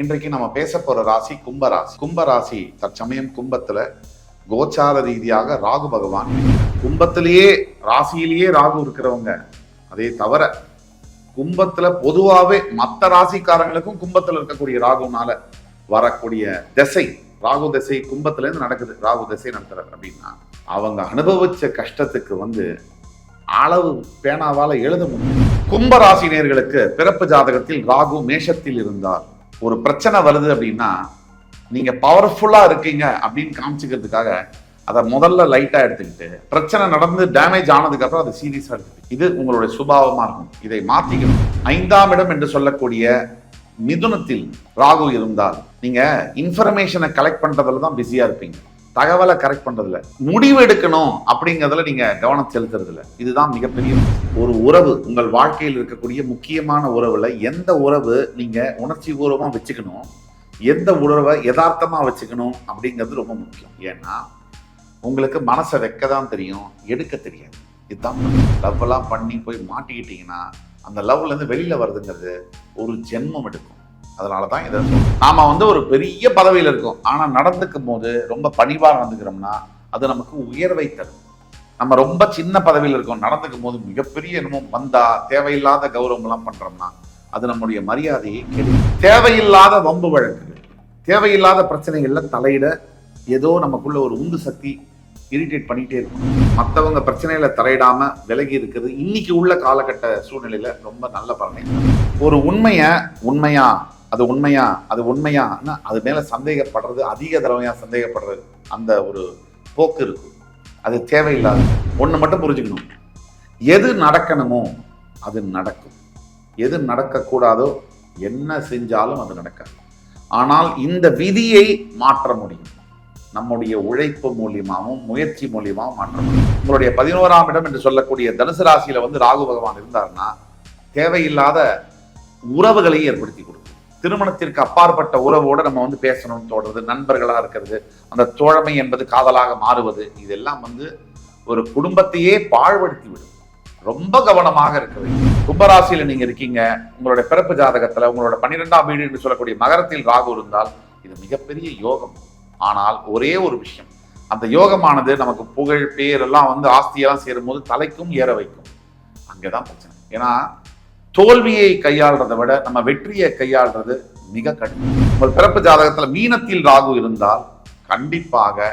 இன்றைக்கு நம்ம பேச போற ராசி கும்ப ராசி. கும்ப ராசி தற்சமயம் கும்பத்துல கோச்சார ரீதியாக ராகு பகவான். கும்பத்திலேயே ராசியிலேயே ராகு இருக்கிறவங்க அதே தவிர கும்பத்துல பொதுவாகவே மற்ற ராசிக்காரங்களுக்கும் கும்பத்துல இருக்கக்கூடிய ராகுனால வரக்கூடிய திசை ராகு திசை கும்பத்துல இருந்து நடக்குது. ராகு திசை நடத்துறாரு அப்படின்னா அவங்க அனுபவிச்ச கஷ்டத்துக்கு வந்து அளவு பேனாவால எழுத முடியும். கும்ப ராசினியர்களுக்கு பிறப்பு ஜாதகத்தில் ராகு மேஷத்தில் இருந்தார். ஒரு பிரச்சனை வருது அப்படின்னா நீங்க பவர்ஃபுல்லா இருக்கீங்க அப்படின்னு காமிச்சுக்கிறதுக்காக அதை முதல்ல லைட்டா எடுத்துக்கிட்டு பிரச்சனை நடந்து டேமேஜ் ஆனதுக்கு அப்புறம் அதை சீரியஸா எடுத்துக்கிட்டு இது உங்களுடைய சுபாவமா இருக்கும். இதை மாத்திக்கணும். ஐந்தாம் இடம் என்று சொல்லக்கூடிய மிதுனத்தில் ராகு இருந்தால் நீங்க இன்ஃபர்மேஷனை கலெக்ட் பண்றதுல தான் பிஸியா இருப்பீங்க. தகவலை கரெக்ட் பண்றதுல முடிவு எடுக்கணும் அப்படிங்கிறதுல நீங்க கவனம் செலுத்துறதுல இதுதான் மிகப்பெரிய ஒரு உறவு. உங்கள் வாழ்க்கையில் இருக்கக்கூடிய முக்கியமான உறவுல எந்த உறவு நீங்க உணர்ச்சி பூர்வமா வச்சுக்கணும் எந்த உறவை யதார்த்தமா வச்சுக்கணும் அப்படிங்கிறது ரொம்ப முக்கியம். ஏன்னா உங்களுக்கு மனசை வைக்க தான் தெரியும் எடுக்க தெரியாது. இதுதான் லவ் எல்லாம் பண்ணி போய் மாட்டிக்கிட்டீங்கன்னா அந்த லவ்ல இருந்து வெளியில வருதுங்கிறது ஒரு ஜென்மம் எடுக்கும். அதனால தான் இதை நாம் வந்து ஒரு பெரிய பதவியில் இருக்கோம். ஆனால் நடந்துக்கும் போது ரொம்ப பணிவாக நடந்துக்கிறோம்னா அது நமக்கு உயர்வை தரும். நம்ம ரொம்ப சின்ன பதவியில் இருக்கோம். நடந்துக்கும் போது மிகப்பெரிய என்னமோ வந்தா தேவையில்லாத கௌரவம்லாம் பண்ணுறோம்னா அது நம்முடைய மரியாதையை கேள்வி தேவையில்லாத வம்பு வழக்குகள் தேவையில்லாத பிரச்சனைகளில் தலையிட ஏதோ நமக்குள்ள ஒரு உந்து சக்தி இரிட்டேட் பண்ணிகிட்டே இருக்கும். மற்றவங்க பிரச்சனையில தலையிடாம விலகி இருக்கிறது இன்னைக்கு உள்ள காலகட்ட சூழ்நிலையில ரொம்ப நல்ல பலனை. ஒரு உண்மையை உண்மையா அது உண்மையா அது உண்மையான்னா அது மேலே சந்தேகப்படுறது அதிக தடவையாக சந்தேகப்படுறது அந்த ஒரு போக்கு இருக்கு. அது தேவையில்லாது ஒன்று மட்டும் புரிஞ்சுக்கணும். எது நடக்கணுமோ அது நடக்கும். எது நடக்கக்கூடாதோ என்ன செஞ்சாலும் அது நடக்காது. ஆனால் இந்த விதியை மாற்ற முடியும். நம்முடைய உழைப்பு மூலியமாகவும் முயற்சி மூலியமாகவும் மாற்ற முடியும். உங்களுடைய பதினோராம் இடம் என்று சொல்லக்கூடிய தனுசு ராசியில வந்து ராகு பகவான் இருந்தார்னா தேவையில்லாத உறவுகளை ஏற்படுத்தி கொடுக்கும் திருமணத்திற்கு அப்பாற்பட்ட உறவோடு நம்ம வந்து பேசணும்னு தோடுறது நண்பர்களாக இருக்கிறது அந்த தோழமை என்பது காதலாக மாறுவது இதெல்லாம் வந்து ஒரு குடும்பத்தையே பாழ்படுத்தி விடும். ரொம்ப கவனமாக இருக்குது கும்பராசியில் நீங்கள் இருக்கீங்க உங்களுடைய பிறப்பு ஜாதகத்தில் உங்களோட பன்னிரெண்டாம் வீடு என்று சொல்லக்கூடிய மகரத்தில் ராகு இருந்தால் இது மிகப்பெரிய யோகம். ஆனால் ஒரே ஒரு விஷயம் அந்த யோகமானது நமக்கு புகழ் பேர் எல்லாம் வந்து ஆஸ்தியெல்லாம் சேரும் போது தலைக்கும் ஏற வைக்கும். அங்கே தான் பிரச்சனை. ஏன்னா தோல்வியை கையாள்றதை விட நம்ம வெற்றியை கையாள்றது மிக கடினம். உங்கள் பிறப்பு ஜாதகத்தில் மீனத்தில் ராகு இருந்தால் கண்டிப்பாக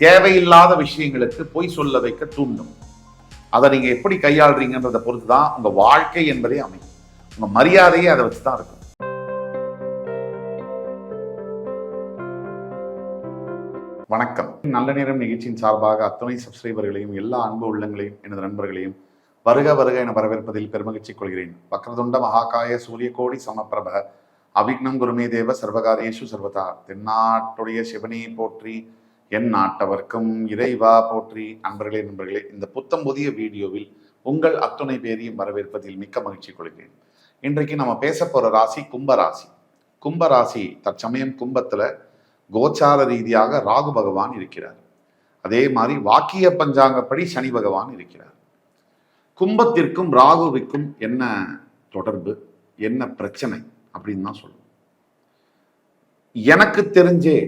தேவையில்லாத விஷயங்களுக்கு பொய் சொல்ல வைக்க தூண்டும். அதை நீங்கள் எப்படி கையாளுறீங்கன்றதை பொறுத்து தான் உங்கள் வாழ்க்கை என்பதே அமையும். உங்கள் மரியாதையே அதை வச்சு தான் இருக்கும். வணக்கம். நல்ல நேரம் நிகழ்ச்சியின் சார்பாக அத்தனை சப்ஸ்கிரைபர்களையும் எல்லா அன்பு உள்ளங்களையும் எனது நண்பர்களையும் வருக வருக என வரவேற்பதில் பெருமகிழ்ச்சி கொள்கிறேன். வக்ரதுண்ட மகாகாய சூரியகோடி சமப்பிரப அவிக்னம் குருமே தேவ சர்வகாரியேஷு சர்வதா. தென்னாட்டுடைய சிவனே போற்றி என் நாட்டவர்க்கும் இறைவா போற்றி. நண்பர்களே நண்பர்களே இந்த புத்தம் புதிய வீடியோவில் உங்கள் அத்துணை பேரையும் வரவேற்பதில் மிக்க மகிழ்ச்சி கொள்கிறேன். இன்றைக்கு நம்ம பேச போற ராசி கும்ப ராசி. கும்ப ராசி தற்சமயம் கும்பத்துல கோச்சார ரீதியாக ராகு பகவான் இருக்கிறார். அதே மாதிரி வாக்கிய பஞ்சாங்கப்படி சனி பகவான் இருக்கிறார். கும்பத்திற்கும் ராகுவிற்கும் என்ன தொடர்பு என்ன பிரச்சனை அப்படின்னு தான் சொல்லுவோம் எனக்கு தெரிஞ்சே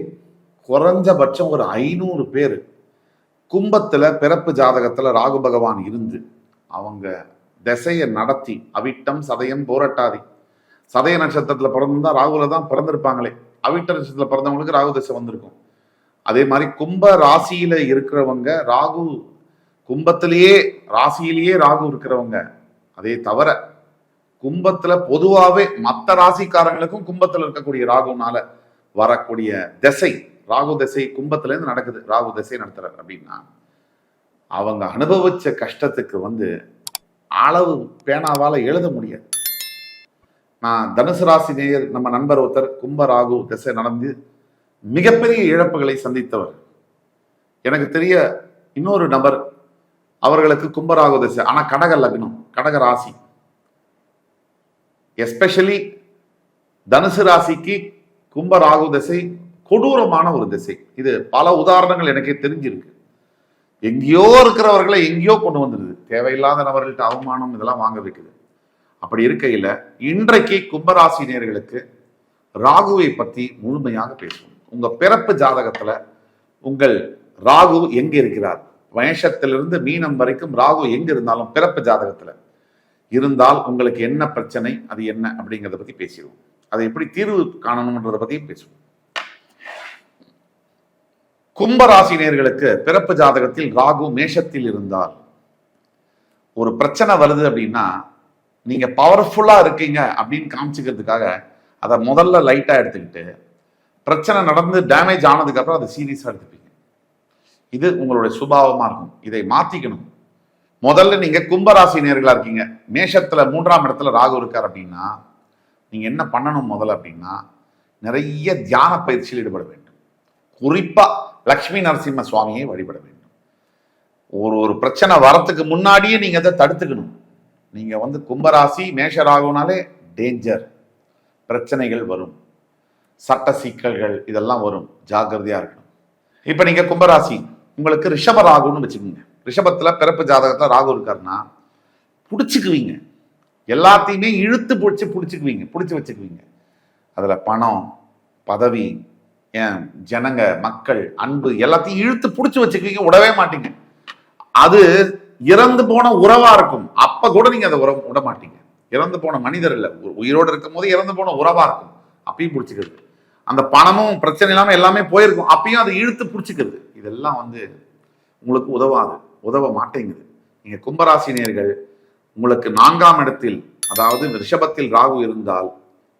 குறைஞ்சபட்சம் ஒரு ஐநூறு பேர் கும்பத்தில் பிறப்பு ஜாதகத்தில் ராகு பகவான் இருந்து அவங்க திசையை நடத்தி அவிட்டம் சதயம் போராட்டாதி. சதய நட்சத்திரத்தில் பிறந்திருந்தால் ராகுல தான் பிறந்திருப்பாங்களே. அவிட்ட நட்சத்திரத்தில் பிறந்தவங்களுக்கு ராகு திசை வந்திருக்கும். அதே மாதிரி கும்ப ராசியில் இருக்கிறவங்க ராகு கும்பத்திலேயே ராசியிலேயே ராகு இருக்கிறவங்க அதே தவிர கும்பத்துல பொதுவாகவே மற்ற ராசிக்காரங்களுக்கும் கும்பத்துல இருக்கக்கூடிய ராகுனால வரக்கூடிய திசை ராகு திசை கும்பத்துல இருந்து நடக்குது. ராகு திசை நடத்துறாரு அப்படின்னா அவங்க அனுபவிச்ச கஷ்டத்துக்கு வந்து அளவு பேனாவால எழுத முடியாது. நான் தனுசு ராசி நேயர் நம்ம நண்பர் ஒருத்தர் கும்ப ராகு திசை நடந்து மிகப்பெரிய இழப்புகளை சந்தித்தவர். எனக்கு தெரிய இன்னொரு நபர் அவர்களுக்கு கும்பராகு திசை. ஆனா கடக லக்னம் கடக ராசி. எஸ்பெஷலி தனுசு ராசிக்கு கும்ப ராகு திசை கொடூரமான ஒரு திசை. இது பல உதாரணங்கள் எனக்கே தெரிஞ்சிருக்கு. எங்கேயோ இருக்கிறவர்களை எங்கேயோ கொண்டு வந்துடுது தேவையில்லாத நபர்கள்ட்ட அவமானம் இதெல்லாம் வாங்க வைக்குது. அப்படி இருக்கையில் இன்றைக்கு கும்பராசி நேர்களுக்கு ராகுவை பற்றி முழுமையாக பேசுவோம். உங்கள் பிறப்பு ஜாதகத்தில் உங்கள் ராகு எங்கே இருக்கிறார்? மேஷத்திலிருந்து மீனம் வரைக்கும் ராகு எங்க இருந்தாலும் பிறப்பு ஜாதகத்துல இருந்தால் உங்களுக்கு என்ன பிரச்சனை அது என்ன அப்படிங்கிறத பத்தி பேசிடுவோம். அதை எப்படி தீர்வு காணணுன்றத பத்தியும் பேசுவோம். கும்பராசினியர்களுக்கு பிறப்பு ஜாதகத்தில் ராகு மேஷத்தில் இருந்தால் ஒரு பிரச்சனை வருது அப்படின்னா நீங்க பவர்ஃபுல்லா இருக்கீங்க அப்படின்னு காமிச்சுக்கிறதுக்காக அதை முதல்ல லைட்டா எடுத்துக்கிட்டு பிரச்சனை நடந்து டேமேஜ் ஆனதுக்கு அப்புறம் அதை சீரியஸா எடுத்துப்பீங்க. இது உங்களுடைய சுபாவமாக இருக்கும். இதை மாற்றிக்கணும் முதல்ல நீங்கள் கும்பராசி நேர்களாக இருக்கீங்க. மேஷத்தில் மூன்றாம் இடத்துல ராகு இருக்கார் அப்படின்னா நீங்கள் என்ன பண்ணணும் முதல்ல அப்படின்னா நிறைய தியான பயிற்சியில் ஈடுபட வேண்டும். குறிப்பாக லக்ஷ்மி நரசிம்ம சுவாமியை வழிபட வேண்டும். ஒரு ஒரு பிரச்சனை வரத்துக்கு முன்னாடியே நீங்கள் அதை தடுத்துக்கணும். நீங்கள் வந்து கும்பராசி மேஷ ராகுனாலே டேஞ்சர் பிரச்சனைகள் வரும். சட்ட சிக்கல்கள் இதெல்லாம் வரும். ஜாக்கிரதையாக இருக்கணும். இப்போ நீங்கள் கும்பராசி உங்களுக்கு ரிஷப ராகுன்னு வச்சுக்கோங்க. ரிஷபத்தில் பிறப்பு ஜாதகத்தில் ராகு இருக்காருன்னா பிடிச்சிக்குவீங்க. எல்லாத்தையுமே இழுத்து பிடிச்சி பிடிச்சிக்குவீங்க. பிடிச்சி வச்சுக்குவீங்க. அதில் பணம் பதவி ஏன் ஜனங்க மக்கள் அன்பு எல்லாத்தையும் இழுத்து பிடிச்சி வச்சுக்குவீங்க. விடவே மாட்டீங்க. அது இறந்து போன உறவாக இருக்கும். அப்போ கூட நீங்கள் அதை உறவு விட மாட்டீங்க. இறந்து போன மனிதர் இல்லை. உயிரோடு இருக்கும் போது இறந்து போன உறவாக இருக்கும். அப்பயும் பிடிச்சிக்கிறது. அந்த பணமும் பிரச்சனை இல்லாமல் எல்லாமே போயிருக்கும். அப்பயும் அதை இழுத்து பிடிச்சிக்கிறது. இதெல்லாம் வந்து உங்களுக்கு உதவாது உதவ மாட்டேங்குது. நீங்கள் கும்பராசினியர்கள் உங்களுக்கு நான்காம் இடத்தில் அதாவது ரிஷபத்தில் ராகு இருந்தால்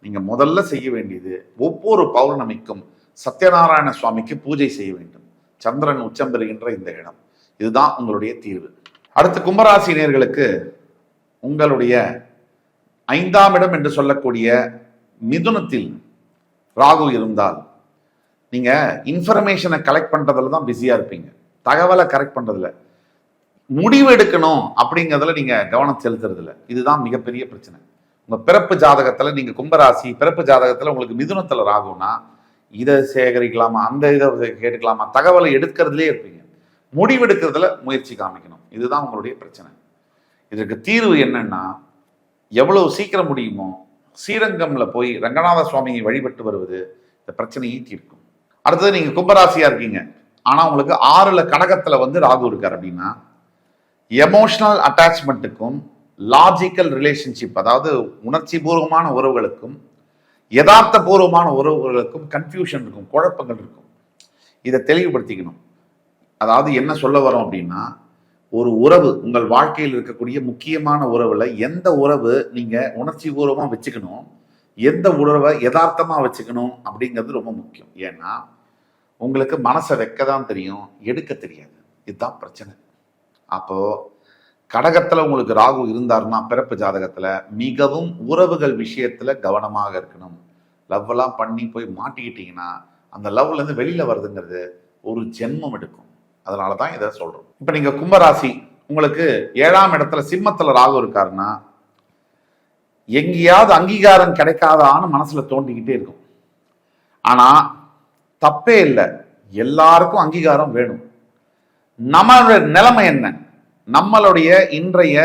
நீங்கள் முதல்ல செய்ய வேண்டியது ஒவ்வொரு பௌர்ணமிக்கும் சத்யநாராயண சுவாமிக்கு பூஜை செய்ய வேண்டும். சந்திரன் உச்சம் பெறுகின்ற இந்த இடம். இதுதான் உங்களுடைய தீர்வு. அடுத்து கும்பராசினியர்களுக்கு உங்களுடைய ஐந்தாம் இடம் என்று சொல்லக்கூடிய மிதுனத்தில் ராகு இருந்தால் நீங்கள் இன்ஃபர்மேஷனை கலெக்ட் பண்ணுறதுல தான் பிஸியாக இருப்பீங்க. தகவலை கரெக்ட் பண்ணுறதுல முடிவு எடுக்கணும் அப்படிங்கிறதுல நீங்கள் கவனம் செலுத்துறதில்ல. இதுதான் மிகப்பெரிய பிரச்சனை. உங்கள் பிறப்பு ஜாதகத்தில் நீங்கள் கும்பராசி பிறப்பு ஜாதகத்தில் உங்களுக்கு மிதுனத்தில் ராகுனா இதை சேகரிக்கலாமா அந்த இதை கேட்டுக்கலாமா தகவலை எடுக்கிறதுலே இருப்பீங்க. முடிவெடுக்கிறதுல முயற்சி காமிக்கணும். இதுதான் உங்களுடைய பிரச்சனை. இதற்கு தீர்வு என்னன்னா எவ்வளோ சீக்கிரம் முடியுமோ ஸ்ரீரங்கம்ல போய் ரங்கநாத சுவாமியை வழிபட்டு வருவது இந்த பிரச்சனையை தீர்க்கும். அடுத்தது நீங்கள் கும்பராசியாக இருக்கீங்க. ஆனால் உங்களுக்கு ஆறில் கடகத்தில் வந்து ராகு இருக்கார் அப்படின்னா எமோஷனல் அட்டாச்மெண்ட்டுக்கும் லாஜிக்கல் ரிலேஷன்ஷிப் அதாவது உணர்ச்சி பூர்வமான உறவுகளுக்கும் யதார்த்த பூர்வமான உறவுகளுக்கும் கன்ஃபியூஷன் இருக்கும் குழப்பங்கள் இருக்கும். இதை தெளிவுபடுத்திக்கணும். அதாவது என்ன சொல்ல வரோம் அப்படின்னா ஒரு உறவு உங்கள் வாழ்க்கையில் இருக்கக்கூடிய முக்கியமான உறவுல எந்த உறவு நீங்கள் உணர்ச்சி பூர்வமாக வச்சுக்கணும் எந்த உறவை யதார்த்தமாக வச்சுக்கணும் அப்படிங்கிறது ரொம்ப முக்கியம். ஏன்னா உங்களுக்கு மனசை வைக்க தான் தெரியும் எடுக்க தெரியாது. இதுதான் பிரச்சனை. அப்போது கடகத்தில் உங்களுக்கு ராகு இருந்தாருன்னா பிறப்பு ஜாதகத்தில் மிகவும் உறவுகள் விஷயத்தில் கவனமாக இருக்கணும். லவ்லாம் பண்ணி போய் மாட்டிக்கிட்டீங்கன்னா அந்த லவ்லேருந்து வெளியில் வருதுங்கிறது ஒரு ஜென்மம் எடுக்கும். அதனால தான் இதை சொல்கிறோம் இப்போ நீங்கள் கும்பராசி உங்களுக்கு ஏழாம் இடத்துல சிம்மத்தில் ராகு இருக்காருன்னா எங்கேயாவது அங்கீகாரம் கிடைக்காதான்னு மனசுல தோண்டிக்கிட்டே இருக்கும். ஆனா தப்பே இல்லை. எல்லாருக்கும் அங்கீகாரம் வேணும். நம்மளுடைய நிலைமை என்ன? நம்மளுடைய இன்றைய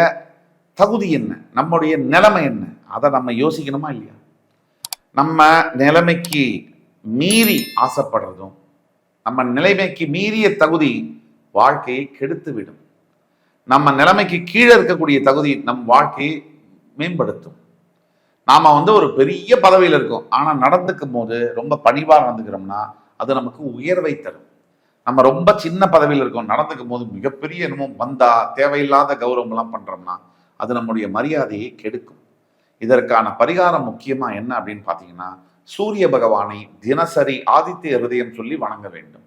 தகுதி என்ன? நம்முடைய நிலைமை என்ன? அதை நம்ம யோசிக்கணுமா இல்லையா? நம்ம நிலைமைக்கு மீறி ஆசைப்படுறதும் நம்ம நிலைமைக்கு மீறிய தகுதி வாழ்க்கையை கெடுத்து விடும் நம்ம நிலைமைக்கு கீழே இருக்கக்கூடிய தகுதி நம் வாழ்க்கையை மேம்படுத்தும். நாம வந்து ஒரு பெரிய பதவியில் இருக்கோம். ஆனால் நடந்துக்கும் போது ரொம்ப பணிவாக நடந்துக்கிறோம்னா அது நமக்கு உயர்வை தரும். நம்ம ரொம்ப சின்ன பதவியில் இருக்கோம். நடந்துக்கும் போது மிகப்பெரிய என்னமோ வந்தா தேவையில்லாத கௌரவம்லாம் பண்ணுறோம்னா பண்றோம்னா அது நம்முடைய மரியாதையை கெடுக்கும். இதற்கான பரிகாரம் முக்கியமா என்ன அப்படின்னு பார்த்தீங்கன்னா சூரிய பகவானை தினசரி ஆதித்ய ஹிருதயம் சொல்லி வணங்க வேண்டும்.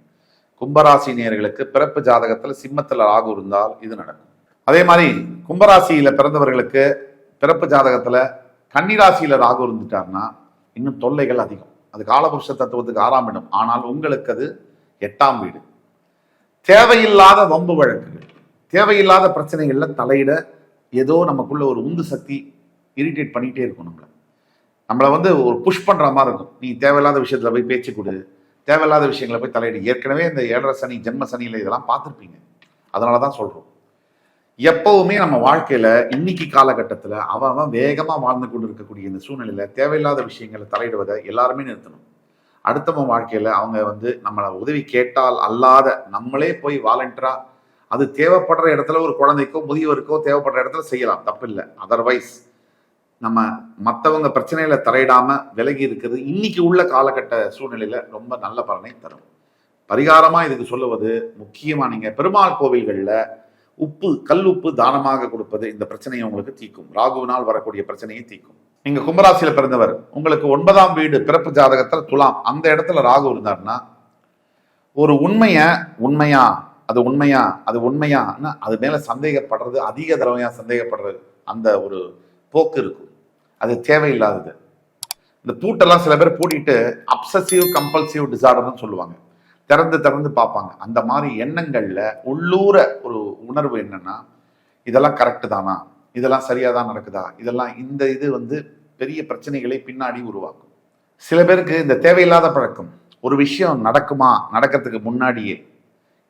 கும்பராசி நேயர்களுக்கு பிறப்பு ஜாதகத்தில் சிம்மத்தில் ராகு இருந்தால் இது நடக்கும். அதே மாதிரி கும்பராசியில் பிறந்தவர்களுக்கு பிறப்பு ஜாதகத்தில் கன்னிராசியில ராகு இருந்துட்டார்னா இன்னும் தொல்லைகள் அதிகம். அது காலபுருஷ தத்துவத்துக்கு ஆறாம் இடம். ஆனால் உங்களுக்கு அது எட்டாம் வீடு. தேவையில்லாத வம்பு வழக்குகள் தேவையில்லாத பிரச்சனைகளில் தலையிட ஏதோ நமக்குள்ள ஒரு உந்து சக்தி இரிட்டேட் பண்ணிகிட்டே இருக்கும் நம்மளை. நம்மளை வந்து ஒரு புஷ் பண்ணுற மாதிரி இருக்கும். நீ தேவையில்லாத விஷயத்தில் போய் பேச்சு கொடு. தேவையில்லாத விஷயங்களை போய் தலையிடு. ஏற்கனவே இந்த ஏழரை சனி ஜென்ம சனியில் இதெல்லாம் பார்த்துருப்பீங்க. அதனால தான் சொல்கிறோம் எப்பவுமே நம்ம வாழ்க்கையில இன்னைக்கு காலகட்டத்துல அவன் அவன் வேகமா வாழ்ந்து கொண்டு இருக்கக்கூடிய இந்த சூழ்நிலையில தேவையில்லாத விஷயங்களை தலையிடுவதை எல்லாருமே நிறுத்தணும். அடுத்தவன் வாழ்க்கையில அவங்க வந்து நம்மளை உதவி கேட்டால் அல்லாத நம்மளே போய் வாலண்டியரா அது தேவைப்படுற இடத்துல ஒரு குழந்தைக்கோ முதியவருக்கோ தேவைப்படுற இடத்துல செய்யலாம். தப்பில்லை. அதர்வைஸ் நம்ம மற்றவங்க பிரச்சனையில தலையிடாம விலகி இருக்கிறது இன்னைக்கு உள்ள காலகட்ட சூழ்நிலையில ரொம்ப நல்ல பலனை தரும். பரிகாரமா இதுக்கு சொல்லுவது முக்கியமா நீங்க பெருமாள் கோவில்கள்ல உப்பு கல் உப்பு தானமாக கொடுப்பது இந்த பிரச்சனையை உங்களுக்கு தீக்கும் ராகுவினால் வரக்கூடிய பிரச்சனையை தீக்கும் நீங்க கும்பராசியில பிறந்தவர் உங்களுக்கு ஒன்பதாம் வீடு பிறப்பு ஜாதகத்துல துலாம். அந்த இடத்துல ராகு இருந்தாருன்னா ஒரு உண்மைய உண்மையா அது உண்மையா அது உண்மையான்னு அது மேல சந்தேகப்படுறது அதிக தடவையா சந்தேகப்படுறது அந்த ஒரு போக்கு இருக்கும். அது தேவையில்லாதது. இந்த பூட்டெல்லாம் சில பேர் பூட்டிட்டு அப்சசிவ் கம்பல்சிவ் டிசார்டர்னு சொல்லுவாங்க. திறந்து திறந்து பார்ப்பாங்க. அந்த மாதிரி எண்ணங்களில் உள்ளூர ஒரு உணர்வு என்னன்னா இதெல்லாம் கரெக்டு தானா? இதெல்லாம் சரியாக தான் நடக்குதா? இதெல்லாம் இந்த இது வந்து பெரிய பிரச்சனைகளை பின்னாடி உருவாக்கும். சில பேருக்கு இந்த தேவையில்லாத பழக்கம் ஒரு விஷயம் நடக்குமா? நடக்கிறதுக்கு முன்னாடியே.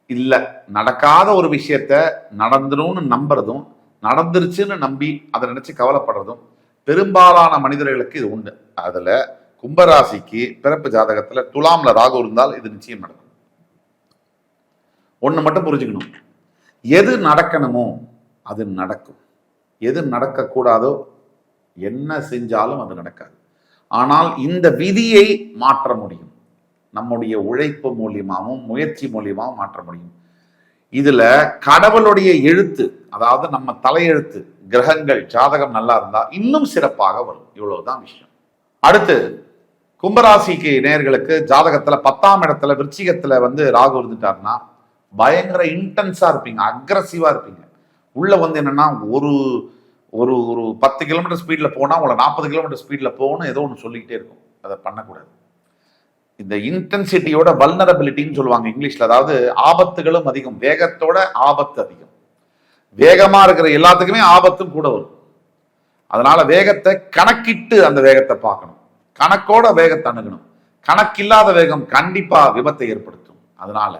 இல்லை நடக்காத ஒரு விஷயத்த நடந்துரும்னு நம்புறதும் நடந்துருச்சுன்னு நம்பி அதை நினச்சி கவலைப்படுறதும் பெரும்பாலான மனிதர்களுக்கு இது உண்டு. அதில் கும்பராசிக்கு பிறப்பு ஜாதகத்தில் துலாமில் ராகு இருந்தால் இது நிச்சயம் நடக்கும். ஒன்று மட்டும் புரிஞ்சுக்கணும். எது நடக்கணுமோ அது நடக்கும். எது நடக்கக்கூடாதோ என்ன செஞ்சாலும் அது நடக்காது. ஆனால் இந்த விதியை மாற்ற முடியும். நம்முடைய உழைப்பு மூலியமாகவும் முயற்சி மூலியமாகவும் மாற்ற முடியும். இதுல கடவுளுடைய எழுத்து அதாவது நம்ம தலையெழுத்து கிரகங்கள் ஜாதகம் நல்லா இருந்தா இன்னும் சிறப்பாக வரும். இவ்வளவுதான் விஷயம். அடுத்து கும்பராசிக்கு நேர்களுக்கு ஜாதகத்துல பத்தாம் இடத்துல விருச்சிகத்துல வந்து ராகு இருந்துட்டாருன்னா பயங்கர இன்டென்ஸாக இருப்பீங்க அக்ரஸிவாக இருப்பீங்க. உள்ளே வந்து என்னென்னா ஒரு ஒரு ஒரு பத்து கிலோமீட்டர் ஸ்பீடில் போனால் உங்களை நாற்பது கிலோமீட்டர் ஸ்பீடில் போகணும் ஏதோ ஒன்று சொல்லிக்கிட்டே இருக்கும். அதை பண்ணக்கூடாது. இந்த இன்டென்சிட்டியோட வல்னரபிலிட்டின்னு சொல்லுவாங்க இங்கிலீஷில். அதாவது ஆபத்துகளும் அதிகம் வேகத்தோட ஆபத்து அதிகம். வேகமாக இருக்கிற எல்லாத்துக்குமே ஆபத்தும் கூட வரும். அதனால வேகத்தை கணக்கிட்டு அந்த வேகத்தை பார்க்கணும். கணக்கோட வேகத்தை அணுகணும். கணக்கில்லாத வேகம் கண்டிப்பாக விபத்தை ஏற்படுத்தும். அதனால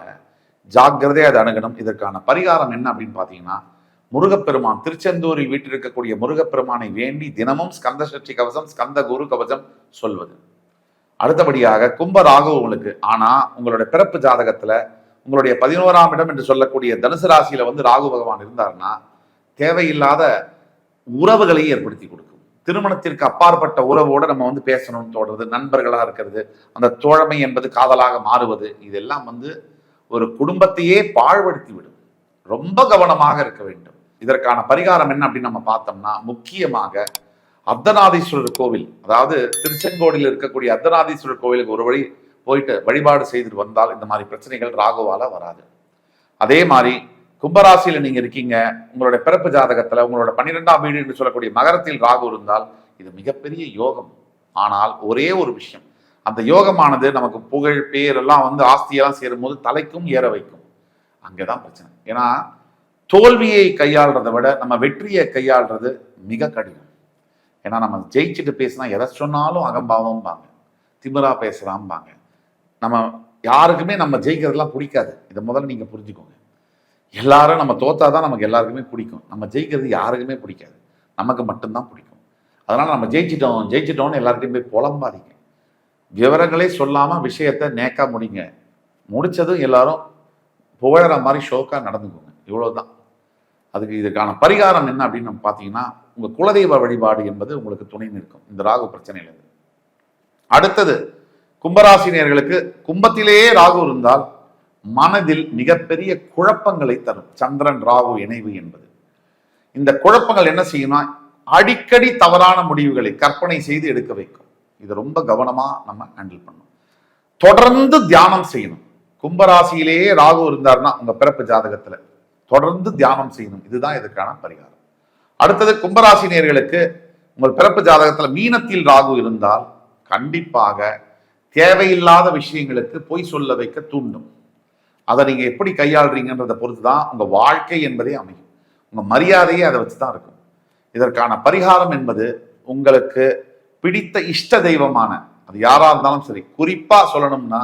ஜாக்கிரதை அதை அணுகணும். இதற்கான பரிகாரம் என்ன அப்படின்னு பார்த்தீங்கன்னா முருகப்பெருமான் திருச்செந்தூரில் வீட்டிருக்கக்கூடிய முருகப்பெருமானை வேண்டி தினமும் ஸ்கந்த சஷ்டி கவசம் ஸ்கந்த குரு கவசம் சொல்வது. அடுத்தபடியாக கும்ப ராகு உங்களுக்கு. ஆனால் உங்களுடைய பிறப்பு ஜாதகத்தில் உங்களுடைய பதினோராம் இடம் என்று சொல்லக்கூடிய தனுசு ராசியில் வந்து ராகு பகவான் இருந்தாருன்னா தேவையில்லாத உறவுகளை ஏற்படுத்தி கொடுக்கும். திருமணத்திற்கு அப்பாற்பட்ட உறவோடு நம்ம வந்து பேசணும்னு தோடுறது நண்பர்களாக இருக்கிறது அந்த தோழமை என்பது காதலாக மாறுவது இதெல்லாம் வந்து ஒரு குடும்பத்தையே பாழ்படுத்தி விடும் ரொம்ப கவனமாக இருக்க வேண்டும். இதற்கான பரிகாரம் என்ன அப்படின்னு நம்ம பார்த்தோம்னா முக்கியமாக அர்த்தநாதீஸ்வரர் கோவில். அதாவது திருச்செங்கோடில் இருக்கக்கூடிய அர்த்தநாதீஸ்வரர் கோவிலுக்கு ஒரு வழி போயிட்டு வழிபாடு செய்துட்டு வந்தால் இந்த மாதிரி பிரச்சனைகள் ராகுவால வராது. அதே மாதிரி கும்பராசியில் நீங்க இருக்கீங்க உங்களுடைய பிறப்பு ஜாதகத்துல உங்களோட பன்னிரெண்டாம் வீடு என்று சொல்லக்கூடிய மகரத்தில் ராகு இருந்தால் இது மிகப்பெரிய யோகம். ஆனால் ஒரே ஒரு விஷயம் அந்த யோகமானது நமக்கு புகழ் பேர் எல்லாம் வந்து ஆஸ்தியெல்லாம் சேரும் போது தலைக்கும் ஏற வைக்கும். அங்கதான் பிரச்சனை. ஏன்னா தோல்வியை கையாளுறதை விட நம்ம வெற்றியை கையாளுறது மிக கடினம். ஏன்னா நம்ம ஜெயிச்சுட்டு பேசினா எதை சொன்னாலும் அகம்பாவம்பாங்க. திமிரா பேசலாம்பாங்க. நம்ம யாருக்குமே நம்ம ஜெயிக்கிறதுலாம் பிடிக்காது. இதை முதல்ல நீங்க புரிஞ்சுக்கோங்க. எல்லாரும் நம்ம தோத்தாதான் நமக்கு எல்லாருக்குமே பிடிக்கும். நம்ம ஜெயிக்கிறது யாருக்குமே பிடிக்காது. நமக்கு மட்டும்தான் பிடிக்கும். அதனால நம்ம ஜெயிச்சிட்டோம் ஜெயிச்சிட்டோம்னு எல்லார்ட்டையும் போய் புலம்பாதீங்க. விவரங்களே சொல்லாமல் விஷயத்த நேக்கா முடிங்க. முடித்ததும் எல்லாரும் புகழற மாதிரி ஷோக்காக நடந்துக்கோங்க. இவ்வளவுதான். அதுக்கு இதுக்கான பரிகாரம் என்ன அப்படின்னு நம்ம பார்த்தீங்கன்னா உங்கள் குலதெய்வ வழிபாடு என்பது உங்களுக்கு துணை நிற்கும். இந்த ராகு பிரச்சனையிலிருந்து அடுத்தது கும்பராசினியர்களுக்கு கும்பத்திலேயே ராகு இருந்தால் மனதில் மிகப்பெரிய குழப்பங்களை தரும். சந்திரன் ராகு இணைவு என்பது. இந்த குழப்பங்கள் என்ன செய்யணும் அடிக்கடி தவறான முடிவுகளை கற்பனை செய்து எடுக்க வைக்கும். இதை ரொம்ப கவனமாக நம்ம ஹேண்டில் பண்ணணும். தொடர்ந்து தியானம் செய்யணும். கும்பராசியிலேயே ராகு இருந்தாருன்னா உங்கள் பிறப்பு ஜாதகத்தில் தொடர்ந்து தியானம் செய்யணும். இதுதான் இதுக்கான பரிகாரம். அடுத்தது கும்பராசி நேர்களுக்கு உங்கள் பிறப்பு ஜாதகத்தில் மீனத்தில் ராகு இருந்தால் கண்டிப்பாக தேவையில்லாத விஷயங்களுக்கு பொய் சொல்ல வைக்க தூண்டும். அதை நீங்கள் எப்படி கையாளுறீங்கன்றதை பொறுத்து தான் உங்கள் வாழ்க்கை என்பதே அமையும். உங்கள் மரியாதையே அதை வச்சு தான் இருக்கும். இதற்கான பரிகாரம் என்பது உங்களுக்கு பிடித்த இஷ்ட தெய்வமான அது யாரா இருந்தாலும் சரி குறிப்பா சொல்லணும்னா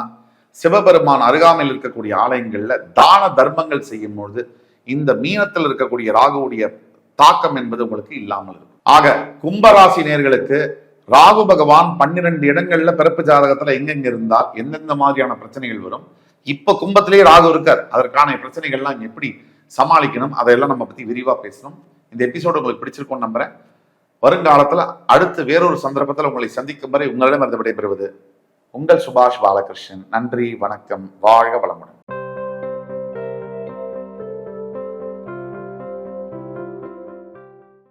சிவபெருமான் அருகாமையில் இருக்கக்கூடிய ஆலயங்கள்ல தான தர்மங்கள் செய்யும் பொழுது இந்த மீனத்தில் இருக்கக்கூடிய ராகுவுடைய தாக்கம் என்பது உங்களுக்கு இல்லாமல் இருக்கும். ஆக கும்பராசி நேர்களுக்கு ராகு பகவான் பன்னிரண்டு இடங்கள்ல பிறப்பு ஜாதகத்துல எங்கெங்க இருந்தால் எந்தெந்த மாதிரியான பிரச்சனைகள் வரும்? இப்ப கும்பத்திலேயே ராகு இருக்கார். அதற்கான பிரச்சனைகள்லாம் எப்படி சமாளிக்கணும்? அதையெல்லாம் நம்ம பத்தி விரிவா பேசணும். இந்த எபிசோடு உங்களுக்கு பிடிச்சிருக்கும் நம்புறேன். வருங்காலத்தில் அடுத்து வேறொரு சந்தர்ப்பத்தில் உங்களை சந்திக்கும் வரை உங்களிடம் இருந்து விடைபெறுவது உங்கள் சுபாஷ் பாலகிருஷ்ணன். நன்றி வணக்கம் வாழ்க வளமுடன்.